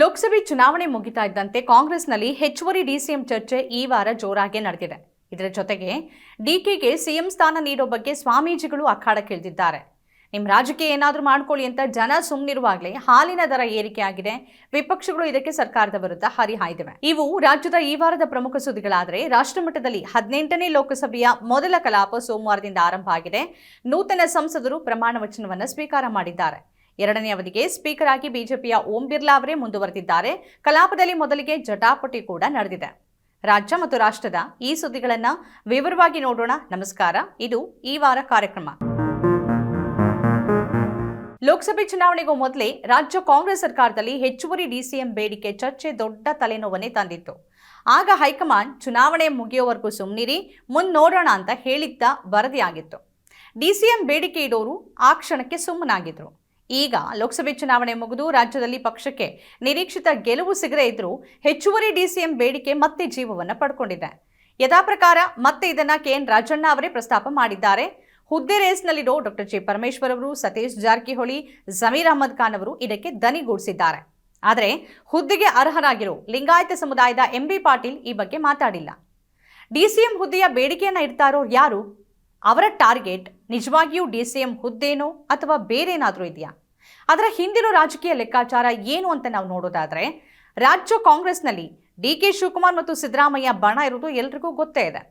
ಲೋಕಸಭೆ ಚುನಾವಣೆ ಮುಗಿತಾ ಇದ್ದಂತೆ ಕಾಂಗ್ರೆಸ್ನಲ್ಲಿ ಹೆಚ್ಚುವರಿ ಡಿಸಿಎಂ ಚರ್ಚೆ ಈ ವಾರ ಜೋರಾಗಿ ನಡೆದಿದೆ. ಇದರ ಜೊತೆಗೆ ಡಿಕೆಗೆ ಸಿಎಂ ಸ್ಥಾನ ನೀಡೋ ಬಗ್ಗೆ ಸ್ವಾಮೀಜಿಗಳು ಅಖಾಡಕ್ಕಿಳಿದಿದ್ದಾರೆ ನಿಮ್ಮ ರಾಜಕೀಯ ಏನಾದರೂ ಮಾಡ್ಕೊಳ್ಳಿ ಅಂತ ಜನ ಸುಮ್ಮನಿರುವಾಗಲೇ ಹಾಲಿನ ದರ ಏರಿಕೆಯಾಗಿದೆ ವಿಪಕ್ಷಗಳು ಇದಕ್ಕೆ ಸರ್ಕಾರದ ವಿರುದ್ಧ ಹರಿಹಾಯ್ದಿವೆ ಇವು ರಾಜ್ಯದ ಈ ವಾರದ ಪ್ರಮುಖ ಸುದ್ದಿಗಳಾದರೆ ರಾಷ್ಟ್ರಮಟ್ಟದಲ್ಲಿ ಹದಿನೆಂಟನೇ ಲೋಕಸಭೆಯ ಮೊದಲ ಕಲಾಪ ಸೋಮವಾರದಿಂದ ಆರಂಭ ಆಗಿದೆ. ನೂತನ ಸಂಸದರು ಪ್ರಮಾಣ ವಚನವನ್ನು ಸ್ವೀಕಾರ ಮಾಡಿದ್ದಾರೆ. ಎರಡನೇ ಅವಧಿಗೆ ಸ್ಪೀಕರ್ ಆಗಿ ಬಿಜೆಪಿಯ ಓಂ ಬಿರ್ಲಾ ಅವರೇ ಮುಂದುವರೆದಿದ್ದಾರೆ. ಕಲಾಪದಲ್ಲಿ ಮೊದಲಿಗೆ ಜಟಾಪಟಿ ಕೂಡ ನಡೆದಿದೆ. ರಾಜ್ಯ ಮತ್ತು ರಾಷ್ಟ್ರದ ಈ ಸುದ್ದಿಗಳನ್ನ ವಿವರವಾಗಿ ನೋಡೋಣ. ನಮಸ್ಕಾರ. ಇದು ಈ ವಾರ ಕಾರ್ಯಕ್ರಮ. ಲೋಕಸಭೆ ಚುನಾವಣೆಗೂ ಮೊದಲೇ ರಾಜ್ಯ ಕಾಂಗ್ರೆಸ್ ಸರ್ಕಾರದಲ್ಲಿ ಹೆಚ್ಚುವರಿ ಡಿಸಿಎಂ ಬೇಡಿಕೆ ಚರ್ಚೆ ದೊಡ್ಡ ತಲೆನೋವನ್ನೇ ತಂದಿತ್ತು. ಆಗ ಹೈಕಮಾಂಡ್ ಚುನಾವಣೆ ಮುಗಿಯುವವರೆಗೂ ಸುಮ್ಮನಿರಿ ಮುನ್ನೋಡೋಣ ಅಂತ ಹೇಳಿದ್ದ ವರದಿಯಾಗಿತ್ತು. ಡಿಸಿಎಂ ಬೇಡಿಕೆ ಇಡೋರು ಆ ಕ್ಷಣಕ್ಕೆ ಸುಮ್ಮನಾಗಿದ್ರು. ಈಗ ಲೋಕಸಭೆ ಚುನಾವಣೆ ಮುಗಿದು ರಾಜ್ಯದಲ್ಲಿ ಪಕ್ಷಕ್ಕೆ ನಿರೀಕ್ಷಿತ ಗೆಲುವು ಸಿಗದೆ ಇದ್ರೂ ಹೆಚ್ಚುವರಿ ಡಿಸಿಎಂ ಬೇಡಿಕೆ ಮತ್ತೆ ಜೀವವನ್ನು ಪಡ್ಕೊಂಡಿದೆ. ಯಥಾಪ್ರಕಾರ ಮತ್ತೆ ಇದನ್ನ ಕೆಎನ್ ರಾಜಣ್ಣ ಅವರೇ ಪ್ರಸ್ತಾಪ ಮಾಡಿದ್ದಾರೆ. ಹುದ್ದೆ ರೇಸ್ನಲ್ಲಿರೋ ಡಾಕ್ಟರ್ ಜಿ ಪರಮೇಶ್ವರ್ ಅವರು, ಸತೀಶ್ ಜಾರಕಿಹೊಳಿ, ಜಮೀರ್ ಅಹಮದ್ ಖಾನ್ ಅವರು ಇದಕ್ಕೆ ದನಿಗೂಡಿಸಿದ್ದಾರೆ. ಆದರೆ ಹುದ್ದೆಗೆ ಅರ್ಹರಾಗಿರೋ ಲಿಂಗಾಯತ ಸಮುದಾಯದ ಎಂಬಿ ಪಾಟೀಲ್ ಈ ಬಗ್ಗೆ ಮಾತಾಡಿಲ್ಲ. ಡಿಸಿಎಂ ಹುದ್ದೆಯ ಬೇಡಿಕೆಯನ್ನ ಇಡ್ತಾರೋ ಯಾರು? ಅವರ ಟಾರ್ಗೆಟ್ ನಿಜವಾಗಿಯೂ ಎಂ ಹುದ್ದೇನೋ ಅಥವಾ ಬೇರೇನಾದರೂ ಇದೆಯಾ? ಅದರ ಹಿಂದಿರೋ ರಾಜಕೀಯ ಲೆಕ್ಕಾಚಾರ ಏನು ಅಂತ ನಾವು ನೋಡೋದಾದ್ರೆ, ರಾಜ್ಯ ಕಾಂಗ್ರೆಸ್ನಲ್ಲಿ ಡಿ ಕೆ ಶಿವಕುಮಾರ್ ಮತ್ತು ಸಿದ್ದರಾಮಯ್ಯ ಬಣ ಇರೋದು ಎಲ್ರಿಗೂ ಗೊತ್ತೇ ಇದೆ.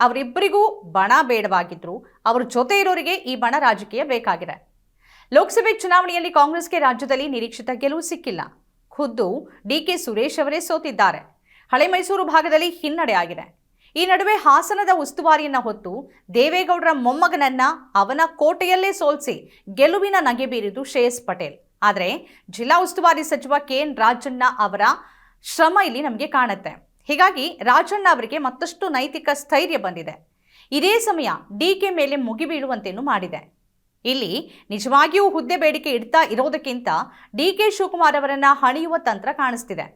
ಅವರಿಬ್ಬರಿಗೂ ಬಣ ಬೇಡವಾಗಿದ್ರು ಅವ್ರ ಜೊತೆ ಇರೋರಿಗೆ ಈ ಬಣ ರಾಜಕೀಯ ಬೇಕಾಗಿದೆ. ಲೋಕಸಭೆ ಚುನಾವಣೆಯಲ್ಲಿ ಕಾಂಗ್ರೆಸ್ಗೆ ರಾಜ್ಯದಲ್ಲಿ ನಿರೀಕ್ಷಿತ ಗೆಲುವು ಸಿಕ್ಕಿಲ್ಲ. ಖುದ್ದು ಡಿ ಕೆ ಸುರೇಶ್ ಅವರೇ ಸೋತಿದ್ದಾರೆ. ಹಳೆ ಮೈಸೂರು ಭಾಗದಲ್ಲಿ ಹಿನ್ನಡೆ ಆಗಿದೆ. ಈ ನಡುವೆ ಹಾಸನದ ಉಸ್ತುವಾರಿಯನ್ನ ಹೊತ್ತು ದೇವೇಗೌಡರ ಮೊಮ್ಮಗನನ್ನ ಅವನ ಕೋಟೆಯಲ್ಲೇ ಸೋಲಿಸಿ ಗೆಲುವಿನ ನಗೆ ಬೀರಿದು ಶ್ರೇಯಸ್ ಪಟೇಲ್. ಆದರೆ ಜಿಲ್ಲಾ ಉಸ್ತುವಾರಿ ಸಚಿವ ಕೆ ಎನ್ ರಾಜಣ್ಣ ಅವರ ಶ್ರಮ ಇಲ್ಲಿ ನಮಗೆ ಕಾಣುತ್ತೆ. ಹೀಗಾಗಿ ರಾಜಣ್ಣ ಅವರಿಗೆ ಮತ್ತಷ್ಟು ನೈತಿಕ ಸ್ಥೈರ್ಯ ಬಂದಿದೆ. ಇದೇ ಸಮಯ ಡಿ ಕೆ ಮೇಲೆ ಮುಗಿಬೀಳುವಂತೆಯೂ ಮಾಡಿದೆ. ಇಲ್ಲಿ ನಿಜವಾಗಿಯೂ ಹುದ್ದೆ ಬೇಡಿಕೆ ಇಡ್ತಾ ಇರೋದಕ್ಕಿಂತ ಡಿ ಕೆ ಶಿವಕುಮಾರ್ ಅವರನ್ನ ಹಣಿಯುವ ತಂತ್ರ ಕಾಣಿಸ್ತಿದೆ.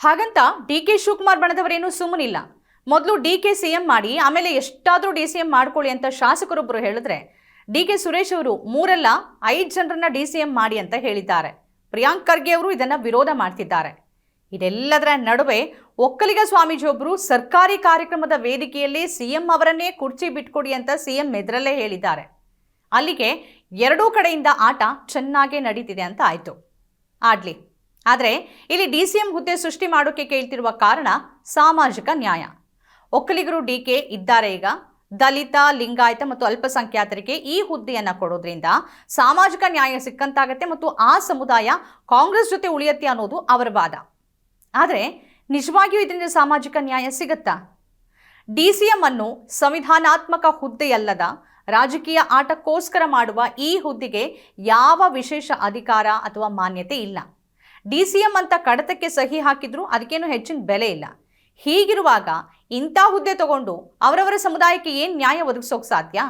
ಹಾಗಂತ ಡಿ ಕೆ ಶಿವಕುಮಾರ್ ಬಣದವರೇನು ಸುಮ್ಮನಿಲ್ಲ. ಮೊದಲು ಡಿ ಕೆ ಸಿ ಎಂ ಮಾಡಿ, ಆಮೇಲೆ ಎಷ್ಟಾದರೂ ಡಿ ಸಿ ಎಂ ಮಾಡ್ಕೊಳ್ಳಿ ಅಂತ ಶಾಸಕರೊಬ್ಬರು ಹೇಳಿದ್ರೆ, ಡಿ ಕೆ ಸುರೇಶ್ ಅವರು ಮೂರಲ್ಲ ಐದು ಜನರನ್ನ ಡಿ ಸಿ ಎಂ ಮಾಡಿ ಅಂತ ಹೇಳಿದ್ದಾರೆ. ಪ್ರಿಯಾಂಕ್ ಖರ್ಗೆ ಅವರು ಇದನ್ನು ವಿರೋಧ ಮಾಡ್ತಿದ್ದಾರೆ. ಇದೆಲ್ಲದರ ನಡುವೆ ಒಕ್ಕಲಿಗ ಸ್ವಾಮೀಜಿಯೊಬ್ಬರು ಸರ್ಕಾರಿ ಕಾರ್ಯಕ್ರಮದ ವೇದಿಕೆಯಲ್ಲಿ ಸಿಎಂ ಅವರನ್ನೇ ಕುರ್ಚಿ ಬಿಟ್ಕೊಡಿ ಅಂತ ಸಿಎಂ ಎದುರಲ್ಲೇ ಹೇಳಿದ್ದಾರೆ. ಅಲ್ಲಿಗೆ ಎರಡೂ ಕಡೆಯಿಂದ ಆಟ ಚೆನ್ನಾಗೇ ನಡೀತಿದೆ ಅಂತ ಆಯಿತು. ಆಡ್ಲಿ. ಆದರೆ ಇಲ್ಲಿ ಡಿ ಸಿ ಎಂ ಹುದ್ದೆ ಸೃಷ್ಟಿ ಮಾಡೋಕ್ಕೆ ಕೇಳ್ತಿರುವ ಕಾರಣ ಸಾಮಾಜಿಕ ನ್ಯಾಯ. ಒಕ್ಕಲಿಗರು ಡಿ ಕೆ ಇದ್ದಾರೆ ಈಗ. ದಲಿತ, ಲಿಂಗಾಯತ ಮತ್ತು ಅಲ್ಪಸಂಖ್ಯಾತರಿಗೆ ಈ ಹುದ್ದೆಯನ್ನು ಕೊಡೋದ್ರಿಂದ ಸಾಮಾಜಿಕ ನ್ಯಾಯ ಸಿಕ್ಕಂತಾಗತ್ತೆ ಮತ್ತು ಆ ಸಮುದಾಯ ಕಾಂಗ್ರೆಸ್ ಜೊತೆ ಉಳಿಯತ್ತೆ ಅನ್ನೋದು ಅವರ ವಾದ. ಆದರೆ ನಿಜವಾಗಿಯೂ ಇದರಿಂದ ಸಾಮಾಜಿಕ ನ್ಯಾಯ ಸಿಗುತ್ತಾ? ಡಿ ಸಿ ಎಂ ಅನ್ನು ಸಂವಿಧಾನಾತ್ಮಕ ಹುದ್ದೆಯಲ್ಲದ ರಾಜಕೀಯ ಆಟಕ್ಕೋಸ್ಕರ ಮಾಡುವ ಈ ಹುದ್ದೆಗೆ ಯಾವ ವಿಶೇಷ ಅಧಿಕಾರ ಅಥವಾ ಮಾನ್ಯತೆ ಇಲ್ಲ. ಡಿ ಸಿ ಎಂ ಅಂತ ಕಡತಕ್ಕೆ ಸಹಿ ಹಾಕಿದ್ರು ಅದಕ್ಕೇನು ಹೆಚ್ಚಿನ ಬೆಲೆ ಇಲ್ಲ. ಹೀಗಿರುವಾಗ ಇಂಥ ಹುದ್ದೆ ತಗೊಂಡು ಅವರವರ ಸಮುದಾಯಕ್ಕೆ ಏನು ನ್ಯಾಯ ಒದಗಿಸೋಕೆ ಸಾಧ್ಯ?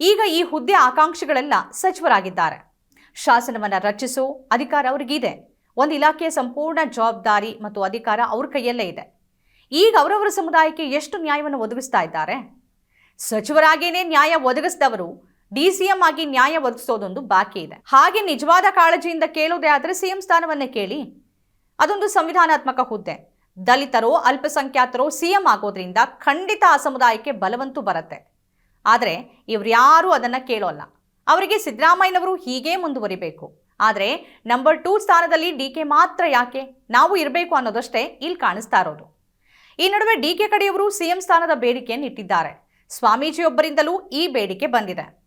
ಈಗ ಈ ಹುದ್ದೆ ಆಕಾಂಕ್ಷಿಗಳೆಲ್ಲ ಸಚಿವರಾಗಿದ್ದಾರೆ. ಶಾಸನವನ್ನು ರಚಿಸೋ ಅಧಿಕಾರ ಅವ್ರಿಗಿದೆ. ಒಂದು ಇಲಾಖೆಯ ಸಂಪೂರ್ಣ ಜವಾಬ್ದಾರಿ ಮತ್ತು ಅಧಿಕಾರ ಅವ್ರ ಕೈಯಲ್ಲೇ ಇದೆ. ಈಗ ಅವರವರ ಸಮುದಾಯಕ್ಕೆ ಎಷ್ಟು ನ್ಯಾಯವನ್ನು ಒದಗಿಸ್ತಾ ಇದ್ದಾರೆ? ಸಚಿವರಾಗೇನೆ ನ್ಯಾಯ ಒದಗಿಸಿದವರು ಡಿ ಸಿ ಎಂ ಆಗಿ ನ್ಯಾಯ ಒದಗಿಸೋದೊಂದು ಬಾಕಿ ಇದೆ. ಹಾಗೆ ನಿಜವಾದ ಕಾಳಜಿಯಿಂದ ಕೇಳೋದೇ ಆದರೆ ಸಿಎಂ ಸ್ಥಾನವನ್ನೇ ಕೇಳಿ. ಅದೊಂದು ಸಂವಿಧಾನಾತ್ಮಕ ಹುದ್ದೆ. ದಲಿತರೋ, ಅಲ್ಪಸಂಖ್ಯಾತರೋ ಸಿಎಂ ಆಗೋದ್ರಿಂದ ಖಂಡಿತ ಆ ಸಮುದಾಯಕ್ಕೆ ಬಲವಂತೂ ಬರುತ್ತೆ. ಆದರೆ ಇವ್ರ್ಯಾರೂ ಅದನ್ನು ಕೇಳೋಲ್ಲ. ಅವರಿಗೆ ಸಿದ್ದರಾಮಯ್ಯನವರು ಹೀಗೇ ಮುಂದುವರಿಬೇಕು. ಆದರೆ ನಂಬರ್ ಟೂ ಸ್ಥಾನದಲ್ಲಿ ಡಿ ಕೆ ಮಾತ್ರ ಯಾಕೆ? ನಾವು ಇರಬೇಕು ಅನ್ನೋದಷ್ಟೇ ಇಲ್ಲಿ ಕಾಣಿಸ್ತಾ ಇರೋದು. ಈ ನಡುವೆ ಡಿ ಕೆ ಕಡೆಯವರು ಸಿಎಂ ಸ್ಥಾನದ ಬೇಡಿಕೆಯನ್ನು ಇಟ್ಟಿದ್ದಾರೆ. ಸ್ವಾಮೀಜಿಯೊಬ್ಬರಿಂದಲೂ ಈ ಬೇಡಿಕೆ ಬಂದಿದೆ.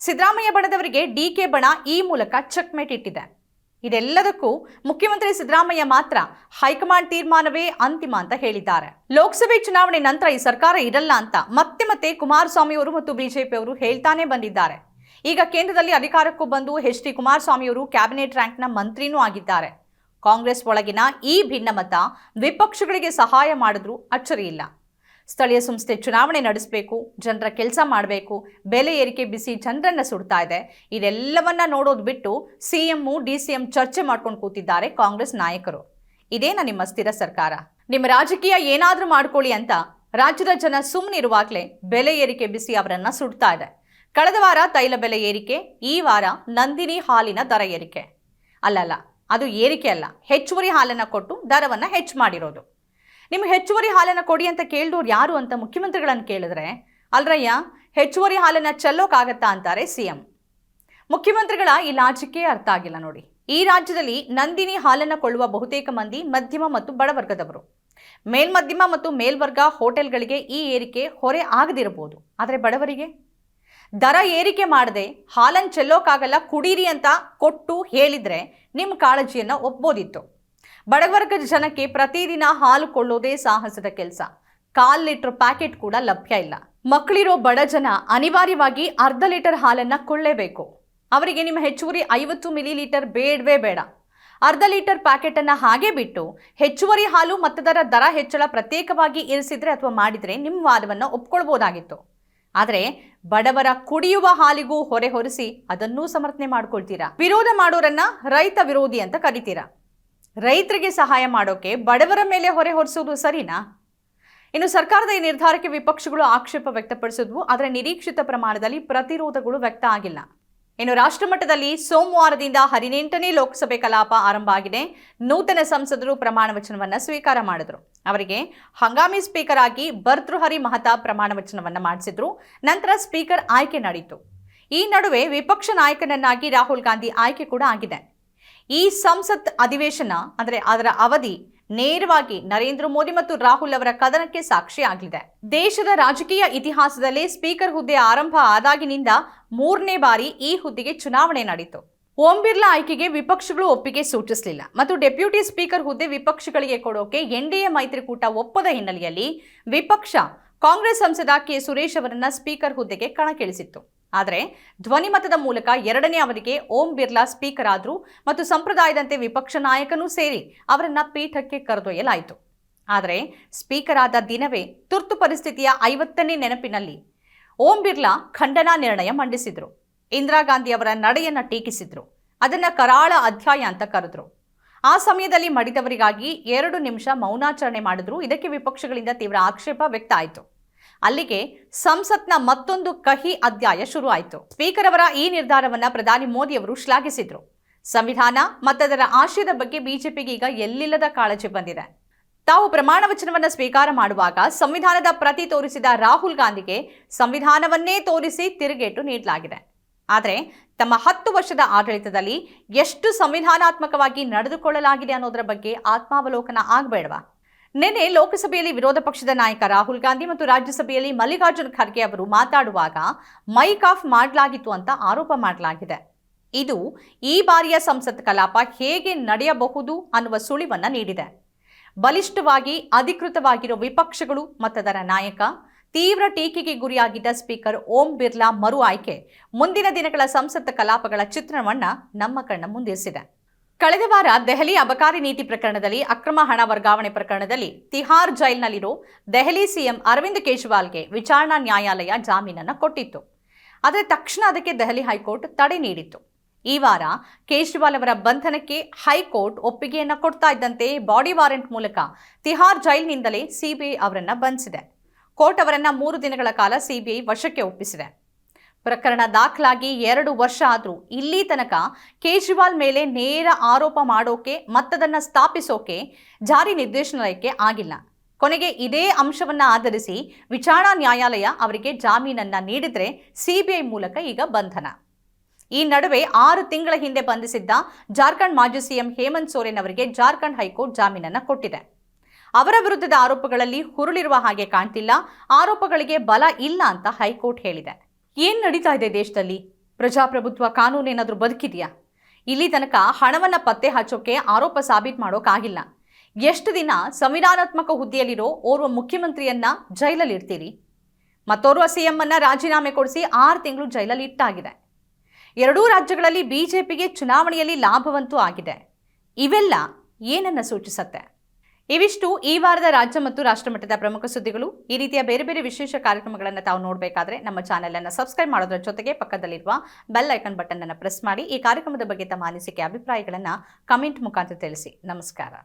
ಸಿದ್ದರಾಮಯ್ಯ ಬಣದವರಿಗೆ ಡಿ ಕೆ ಬಣ ಈ ಮೂಲಕ ಚೆಕ್ಮೇಟ್ ಇಟ್ಟಿದೆ. ಇದೆಲ್ಲದಕ್ಕೂ ಮುಖ್ಯಮಂತ್ರಿ ಸಿದ್ದರಾಮಯ್ಯ ಮಾತ್ರ ಹೈಕಮಾಂಡ್ ತೀರ್ಮಾನವೇ ಅಂತಿಮ ಅಂತ ಹೇಳಿದ್ದಾರೆ. ಲೋಕಸಭೆ ಚುನಾವಣೆ ನಂತರ ಈ ಸರ್ಕಾರ ಇರಲ್ಲ ಅಂತ ಮತ್ತೆ ಮತ್ತೆ ಕುಮಾರಸ್ವಾಮಿ ಅವರು ಮತ್ತು ಬಿಜೆಪಿ ಅವರು ಹೇಳ್ತಾನೆ ಬಂದಿದ್ದಾರೆ. ಈಗ ಕೇಂದ್ರದಲ್ಲಿ ಅಧಿಕಾರಕ್ಕೂ ಬಂದು ಎಚ್ ಡಿ ಕುಮಾರಸ್ವಾಮಿಯವರು ಕ್ಯಾಬಿನೆಟ್ ರ್ಯಾಂಕ್ನ ಮಂತ್ರಿನೂ ಆಗಿದ್ದಾರೆ. ಕಾಂಗ್ರೆಸ್ ಒಳಗಿನ ಈ ಭಿನ್ನಮತ ವಿಪಕ್ಷಗಳಿಗೆ ಸಹಾಯ ಮಾಡಿದ್ರೂ ಅಚ್ಚರಿ ಇಲ್ಲ. ಸ್ಥಳೀಯ ಸಂಸ್ಥೆ ಚುನಾವಣೆ ನಡೆಸಬೇಕು, ಜನರ ಕೆಲಸ ಮಾಡಬೇಕು, ಬೆಲೆ ಏರಿಕೆ ಬಿಸಿ ಜನರನ್ನ ಸುಡ್ತಾ ಇದೆ. ಇದೆಲ್ಲವನ್ನ ನೋಡೋದು ಬಿಟ್ಟು C M D C M ಚರ್ಚೆ ಮಾಡ್ಕೊಂಡು ಕೂತಿದ್ದಾರೆ ಕಾಂಗ್ರೆಸ್ ನಾಯಕರು. ಇದೇನ ನಿಮ್ಮ ಸ್ಥಿರ ಸರ್ಕಾರ? ನಿಮ್ಮ ರಾಜಕೀಯ ಏನಾದರೂ ಮಾಡ್ಕೊಳ್ಳಿ ಅಂತ ರಾಜ್ಯದ ಜನ ಸುಮ್ಮನಿರುವಾಗಲೇ ಬೆಲೆ ಏರಿಕೆ ಬಿಸಿ ಅವರನ್ನ ಸುಡ್ತಾ ಇದೆ. ಕಳೆದ ವಾರ ತೈಲ ಬೆಲೆ ಏರಿಕೆ, ಈ ವಾರ ನಂದಿನಿ ಹಾಲಿನ ದರ ಏರಿಕೆ. ಅಲ್ಲಲ್ಲ, ಅದು ಏರಿಕೆ ಅಲ್ಲ, ಹೆಚ್ಚುವರಿ ಹಾಲನ್ನು ಕೊಟ್ಟು ದರವನ್ನು ಹೆಚ್ಚು ಮಾಡಿರೋದು. ನಿಮ್ಗೆ ಹೆಚ್ಚುವರಿ ಹಾಲನ್ನು ಕೊಡಿ ಅಂತ ಕೇಳಿದವ್ರು ಯಾರು ಅಂತ ಮುಖ್ಯಮಂತ್ರಿಗಳನ್ನು ಕೇಳಿದ್ರೆ, ಅಲ್ರಯ್ಯ, ಹೆಚ್ಚುವರಿ ಹಾಲನ್ನು ಚೆಲ್ಲೋಕ್ಕಾಗತ್ತಾ ಅಂತಾರೆ ಸಿ ಎಂ. ಮುಖ್ಯಮಂತ್ರಿಗಳ ಈ ಲಾಜಿಕೆ ಅರ್ಥ ಆಗಿಲ್ಲ ನೋಡಿ. ಈ ರಾಜ್ಯದಲ್ಲಿ ನಂದಿನಿ ಹಾಲನ್ನು ಕೊಳ್ಳುವ ಬಹುತೇಕ ಮಂದಿ ಮಧ್ಯಮ ಮತ್ತು ಬಡವರ್ಗದವರು ಮೇಲ್ಮಧ್ಯಮ ಮತ್ತು ಮೇಲ್ವರ್ಗ ಹೋಟೆಲ್ಗಳಿಗೆ ಈ ಏರಿಕೆ ಹೊರೆ ಆಗದಿರಬಹುದು. ಆದರೆ ಬಡವರಿಗೆ? ದರ ಏರಿಕೆ ಮಾಡದೆ ಹಾಲನ್ನು ಚೆಲ್ಲೋಕ್ಕಾಗಲ್ಲ ಕುಡೀರಿ ಅಂತ ಕೊಟ್ಟು ಹೇಳಿದರೆ ನಿಮ್ಮ ಕಾಳಜಿಯನ್ನು ಒಪ್ಬೋದಿತ್ತು. ಬಡವರ್ಗದ ಜನಕ್ಕೆ ಪ್ರತಿದಿನ ಹಾಲು ಕೊಳ್ಳೋದೇ ಸಾಹಸದ ಕೆಲಸ. ಕಾಲ್ ಲೀಟರ್ ಪ್ಯಾಕೆಟ್ ಕೂಡ ಲಭ್ಯ ಇಲ್ಲ. ಮಕ್ಕಳಿರೋ ಬಡ ಜನ ಅನಿವಾರ್ಯವಾಗಿ ಅರ್ಧ ಲೀಟರ್ ಹಾಲನ್ನು ಕೊಳ್ಳೇಬೇಕು. ಅವರಿಗೆ ನಿಮ್ಮ ಹೆಚ್ಚುವರಿ ಐವತ್ತು ಮಿಲಿ ಲೀಟರ್ ಬೇಡವೇ ಬೇಡ. ಅರ್ಧ ಲೀಟರ್ ಪ್ಯಾಕೆಟ್ ಅನ್ನ ಹಾಗೆ ಬಿಟ್ಟು ಹೆಚ್ಚುವರಿ ಹಾಲು ಮತ್ತದರ ದರ ಹೆಚ್ಚಳ ಪ್ರತ್ಯೇಕವಾಗಿ ಇರಿಸಿದ್ರೆ ಅಥವಾ ಮಾಡಿದ್ರೆ ನಿಮ್ಮ ವಾದವನ್ನು ಒಪ್ಕೊಳ್ಬೋದಾಗಿತ್ತು. ಆದರೆ ಬಡವರ ಕುಡಿಯುವ ಹಾಲಿಗೂ ಹೊರೆ ಹೊರಿಸಿ ಅದನ್ನೂ ಸಮರ್ಥನೆ ಮಾಡ್ಕೊಳ್ತೀರಾ? ವಿರೋಧ ಮಾಡೋರನ್ನ ರೈತ ವಿರೋಧಿ ಅಂತ ಕರಿತೀರಾ? ರೈತರಿಗೆ ಸಹಾಯ ಮಾಡೋಕೆ ಬಡವರ ಮೇಲೆ ಹೊರೆ ಹೊರಿಸೋದು ಸರಿನಾ? ಇನ್ನು ಸರ್ಕಾರದ ಈ ನಿರ್ಧಾರಕ್ಕೆ ವಿಪಕ್ಷಗಳು ಆಕ್ಷೇಪ ವ್ಯಕ್ತಪಡಿಸಿದ್ವು, ಆದರೆ ನಿರೀಕ್ಷಿತ ಪ್ರಮಾಣದಲ್ಲಿ ಪ್ರತಿರೋಧಗಳು ವ್ಯಕ್ತ ಆಗಿಲ್ಲ. ಇನ್ನು ರಾಷ್ಟ್ರಮಟ್ಟದಲ್ಲಿ ಸೋಮವಾರದಿಂದ ಹದಿನೆಂಟನೇ ಲೋಕಸಭೆ ಕಲಾಪ ಆರಂಭ ಆಗಿದೆ. ನೂತನ ಸಂಸದರು ಪ್ರಮಾಣ ವಚನವನ್ನ ಸ್ವೀಕಾರ ಮಾಡಿದ್ರು. ಅವರಿಗೆ ಹಂಗಾಮಿ ಸ್ಪೀಕರ್ ಆಗಿ ಭರ್ತೃಹರಿ ಮಹತಾ ಪ್ರಮಾಣ ವಚನವನ್ನು ಮಾಡಿಸಿದ್ರು. ನಂತರ ಸ್ಪೀಕರ್ ಆಯ್ಕೆ ನಡೆಯಿತು ಈ ನಡುವೆ ವಿಪಕ್ಷ ನಾಯಕನನ್ನಾಗಿ ರಾಹುಲ್ ಗಾಂಧಿ ಆಯ್ಕೆ ಕೂಡ ಆಗಿದೆ. ಈ ಸಂಸತ್ ಅಧಿವೇಶನ, ಅಂದ್ರೆ ಅದರ ಅವಧಿ ನೇರವಾಗಿ ನರೇಂದ್ರ ಮೋದಿ ಮತ್ತು ರಾಹುಲ್ ಅವರ ಕದನಕ್ಕೆ ಸಾಕ್ಷಿಯಾಗಲಿದೆ ದೇಶದ ರಾಜಕೀಯ ಇತಿಹಾಸದಲ್ಲಿ ಸ್ಪೀಕರ್ ಹುದ್ದೆ ಆರಂಭ ಆದಾಗಿನಿಂದ ಮೂರನೇ ಬಾರಿ ಈ ಹುದ್ದೆಗೆ ಚುನಾವಣೆ ನಡೆಯಿತು ಓಂ ಬಿರ್ಲಾ ಆಯ್ಕೆಗೆ ವಿಪಕ್ಷಗಳು ಒಪ್ಪಿಗೆ ಸೂಚಿಸಲಿಲ್ಲ ಮತ್ತು ಡೆಪ್ಯೂಟಿ ಸ್ಪೀಕರ್ ಹುದ್ದೆ ವಿಪಕ್ಷಗಳಿಗೆ ಕೊಡೋಕೆ ಎನ್ಡಿಎ ಮೈತ್ರಿಕೂಟ ಒಪ್ಪದ ಹಿನ್ನೆಲೆಯಲ್ಲಿ ವಿಪಕ್ಷ ಕಾಂಗ್ರೆಸ್ ಸಂಸದ ಕೆ ಸುರೇಶ್ ಅವರನ್ನ ಸ್ಪೀಕರ್ ಹುದ್ದೆಗೆ ಕಣಕ್ಕಿಳಿಸಿತ್ತು. ಆದರೆ ಧ್ವನಿಮತದ ಮೂಲಕ ಎರಡನೇ ಅವಧಿಗೆ ಓಂ ಬಿರ್ಲಾ ಸ್ಪೀಕರ್ ಆದರು ಮತ್ತು ಸಂಪ್ರದಾಯದಂತೆ ವಿಪಕ್ಷ ನಾಯಕನೂ ಸೇರಿ ಅವರನ್ನ ಪೀಠಕ್ಕೆ ಕರೆದೊಯ್ಯಲಾಯಿತು. ಆದರೆ ಸ್ಪೀಕರ್ ಆದ ದಿನವೇ ತುರ್ತು ಪರಿಸ್ಥಿತಿಯ ಐವತ್ತನೇ ನೆನಪಿನಲ್ಲಿ ಓಂ ಬಿರ್ಲಾ ಖಂಡನಾ ನಿರ್ಣಯ ಮಂಡಿಸಿದ್ರು. ಇಂದಿರಾ ಗಾಂಧಿ ಅವರ ನಡೆಯನ್ನ ಟೀಕಿಸಿದ್ರು. ಅದನ್ನ ಕರಾಳ ಅಧ್ಯಾಯ ಅಂತ ಕರೆದ್ರು. ಆ ಸಮಯದಲ್ಲಿ ಮಡಿದವರಿಗಾಗಿ ಎರಡು ನಿಮಿಷ ಮೌನಾಚರಣೆ ಮಾಡಿದ್ರು. ಇದಕ್ಕೆ ವಿಪಕ್ಷಗಳಿಂದ ತೀವ್ರ ಆಕ್ಷೇಪ ವ್ಯಕ್ತ ಆಯಿತು. ಅಲ್ಲಿಗೆ ಸಂಸತ್ನ ಮತ್ತೊಂದು ಕಹಿ ಅಧ್ಯಾಯ ಶುರುವಾಯಿತು. ಸ್ಪೀಕರ್ ಅವರ ಈ ನಿರ್ಧಾರವನ್ನ ಪ್ರಧಾನಿ ಮೋದಿ ಅವರು ಶ್ಲಾಘಿಸಿದ್ರು. ಸಂವಿಧಾನ ಮತ್ತದರ ಆಶಯದ ಬಗ್ಗೆ ಬಿಜೆಪಿಗೆ ಈಗ ಎಲ್ಲಿಲ್ಲದ ಕಾಳಜಿ ಬಂದಿದೆ. ತಾವು ಪ್ರಮಾಣ ವಚನವನ್ನ ಸ್ವೀಕಾರ ಮಾಡುವಾಗ ಸಂವಿಧಾನದ ಪ್ರತಿ ತೋರಿಸಿದ ರಾಹುಲ್ ಗಾಂಧಿಗೆ ಸಂವಿಧಾನವನ್ನೇ ತೋರಿಸಿ ತಿರುಗೇಟು ನೀಡಲಾಗಿದೆ. ಆದರೆ ತಮ್ಮ ಹತ್ತು ವರ್ಷದ ಆಡಳಿತದಲ್ಲಿ ಎಷ್ಟು ಸಂವಿಧಾನಾತ್ಮಕವಾಗಿ ನಡೆದುಕೊಳ್ಳಲಾಗಿದೆ ಅನ್ನೋದರ ಬಗ್ಗೆ ಆತ್ಮಾವಲೋಕನ ಆಗಬೇಡವಾ? ನಿನ್ನೆ ಲೋಕಸಭೆಯಲ್ಲಿ ವಿರೋಧ ಪಕ್ಷದ ನಾಯಕ ರಾಹುಲ್ ಗಾಂಧಿ ಮತ್ತು ರಾಜ್ಯಸಭೆಯಲ್ಲಿ ಮಲ್ಲಿಕಾರ್ಜುನ್ ಖರ್ಗೆ ಅವರು ಮಾತಾಡುವಾಗ ಮೈಕ್ ಆಫ್ ಮಾಡಲಾಗಿತ್ತು ಅಂತ ಆರೋಪ ಮಾಡಲಾಗಿದೆ. ಇದು ಈ ಬಾರಿಯ ಸಂಸತ್ ಕಲಾಪ ಹೇಗೆ ನಡೆಯಬಹುದು ಅನ್ನುವ ಸುಳಿವನ್ನು ನೀಡಿದೆ. ಬಲಿಷ್ಠವಾಗಿ ಅಧಿಕೃತವಾಗಿರೋ ವಿಪಕ್ಷಗಳು ಮತ್ತದರ ನಾಯಕ, ತೀವ್ರ ಟೀಕೆಗೆ ಗುರಿಯಾಗಿದ್ದ ಸ್ಪೀಕರ್ ಓಂ ಬಿರ್ಲಾ ಮರು ಆಯ್ಕೆ ಮುಂದಿನ ದಿನಗಳ ಸಂಸತ್ ಕಲಾಪಗಳ ಚಿತ್ರಣವನ್ನು ನಮ್ಮ ಕಣ್ಣ ಮುಂದಿರಿಸಿದೆ. ಕಳೆದ ವಾರ ದೆಹಲಿ ಅಬಕಾರಿ ನೀತಿ ಪ್ರಕರಣದಲ್ಲಿ ಅಕ್ರಮ ಹಣ ವರ್ಗಾವಣೆ ಪ್ರಕರಣದಲ್ಲಿ ತಿಹಾರ್ ಜೈಲ್ನಲ್ಲಿರೋ ದೆಹಲಿ ಸಿಎಂ ಅರವಿಂದ್ ಕೇಜ್ರಿವಾಲ್ಗೆ ವಿಚಾರಣಾ ನ್ಯಾಯಾಲಯ ಜಾಮೀನನ್ನು ಕೊಟ್ಟಿತ್ತು. ಆದರೆ ತಕ್ಷಣ ಅದಕ್ಕೆ ದೆಹಲಿ ಹೈಕೋರ್ಟ್ ತಡೆ ನೀಡಿತ್ತು. ಈ ವಾರ ಕೇಜ್ರಿವಾಲ್ ಅವರ ಬಂಧನಕ್ಕೆ ಹೈಕೋರ್ಟ್ ಒಪ್ಪಿಗೆಯನ್ನು ಕೊಡ್ತಾ ಇದ್ದಂತೆ ಬಾಡಿ ವಾರೆಂಟ್ ಮೂಲಕ ತಿಹಾರ್ ಜೈಲ್ನಿಂದಲೇ ಸಿಬಿಐ ಅವರನ್ನು ಬಂಧಿಸಿದೆ. ಕೋರ್ಟ್ ಅವರನ್ನ ಮೂರು ದಿನಗಳ ಕಾಲ ಸಿಬಿಐ ವಶಕ್ಕೆ ಒಪ್ಪಿಸಿದೆ. ಪ್ರಕರಣ ದಾಖಲಾಗಿ ಎರಡು ವರ್ಷ ಆದರೂ ಇಲ್ಲಿ ತನಕ ಕೇಜ್ರಿವಾಲ್ ಮೇಲೆ ನೇರ ಆರೋಪ ಮಾಡೋಕೆ, ಮತ್ತದನ್ನು ಸ್ಥಾಪಿಸೋಕೆ ಜಾರಿ ನಿರ್ದೇಶನಾಲಯಕ್ಕೆ ಆಗಿಲ್ಲ. ಕೊನೆಗೆ ಇದೇ ಅಂಶವನ್ನ ಆಧರಿಸಿ ವಿಚಾರಣಾ ನ್ಯಾಯಾಲಯ ಅವರಿಗೆ ಜಾಮೀನನ್ನು ನೀಡಿದ್ರೆ ಸಿಬಿಐ ಮೂಲಕ ಈಗ ಬಂಧನ. ಈ ನಡುವೆ ಆರು ತಿಂಗಳ ಹಿಂದೆ ಬಂಧಿಸಿದ್ದ ಜಾರ್ಖಂಡ್ ಮಾಜಿ ಸಿಎಂ ಹೇಮಂತ್ ಸೋರೆನ್ ಅವರಿಗೆ ಜಾರ್ಖಂಡ್ ಹೈಕೋರ್ಟ್ ಜಾಮೀನನ್ನು ಕೊಟ್ಟಿದೆ. ಅವರ ವಿರುದ್ಧದ ಆರೋಪಗಳಲ್ಲಿ ಹುರುಳಿರುವ ಹಾಗೆ ಕಾಣ್ತಿಲ್ಲ, ಆರೋಪಗಳಿಗೆ ಬಲ ಇಲ್ಲ ಅಂತ ಹೈಕೋರ್ಟ್ ಹೇಳಿದೆ. ಏನ್ ನಡೀತಾ ಇದೆ ದೇಶದಲ್ಲಿ? ಪ್ರಜಾಪ್ರಭುತ್ವ ಕಾನೂನು ಏನಾದರೂ ಬದುಕಿದೆಯಾ? ಇಲ್ಲಿ ತನಕ ಹಣವನ್ನ ಪತ್ತೆ ಹಚ್ಚೋಕೆ ಆರೋಪ ಸಾಬೀತು ಮಾಡೋಕ್ಕಾಗಿಲ್ಲ ಎಷ್ಟು ದಿನ ಸಂವಿಧಾನಾತ್ಮಕ ಹುದ್ದೆಯಲ್ಲಿರೋ ಓರ್ವ ಮುಖ್ಯಮಂತ್ರಿಯನ್ನ ಜೈಲಲ್ಲಿ ಇಡ್ತೀರಿ? ಮತ್ತೋರ್ವ ಸಿಎಂ ಅನ್ನ ರಾಜೀನಾಮೆ ಕೊಡಿಸಿ ಆರು ತಿಂಗಳು ಜೈಲಲ್ಲಿ ಇಟ್ಟಾಗಿದೆ. ಎರಡೂ ರಾಜ್ಯಗಳಲ್ಲಿ ಬಿಜೆಪಿಗೆ ಚುನಾವಣೆಯಲ್ಲಿ ಲಾಭವಂತೂ ಆಗಿದೆ. ಇವೆಲ್ಲ ಏನನ್ನ ಸೂಚಿಸತ್ತೆ? ಇವಿಷ್ಟು ಈ ವಾರದ ರಾಜ್ಯ ಮತ್ತು ರಾಷ್ಟ್ರಮಟ್ಟದ ಪ್ರಮುಖ ಸುದ್ದಿಗಳು. ಈ ರೀತಿಯ ಬೇರೆ ಬೇರೆ ವಿಶೇಷ ಕಾರ್ಯಕ್ರಮಗಳನ್ನು ತಾವು ನೋಡಬೇಕಾದ್ರೆ ನಮ್ಮ ಚಾನೆಲ್ ಅನ್ನು ಸಬ್ಸ್ಕ್ರೈಬ್ ಮಾಡೋದ್ರ ಜೊತೆಗೆ ಪಕ್ಕದಲ್ಲಿರುವ ಬೆಲ್ ಐಕನ್ ಬಟನ್ ಅನ್ನು ಪ್ರೆಸ್ ಮಾಡಿ ಈ ಕಾರ್ಯಕ್ರಮದ ಬಗ್ಗೆ ತಮ್ಮ ಅನಿಸಿಕೆ, ಅಭಿಪ್ರಾಯಗಳನ್ನು ಕಮೆಂಟ್ ಮುಖಾಂತರ ತಿಳಿಸಿ. ನಮಸ್ಕಾರ.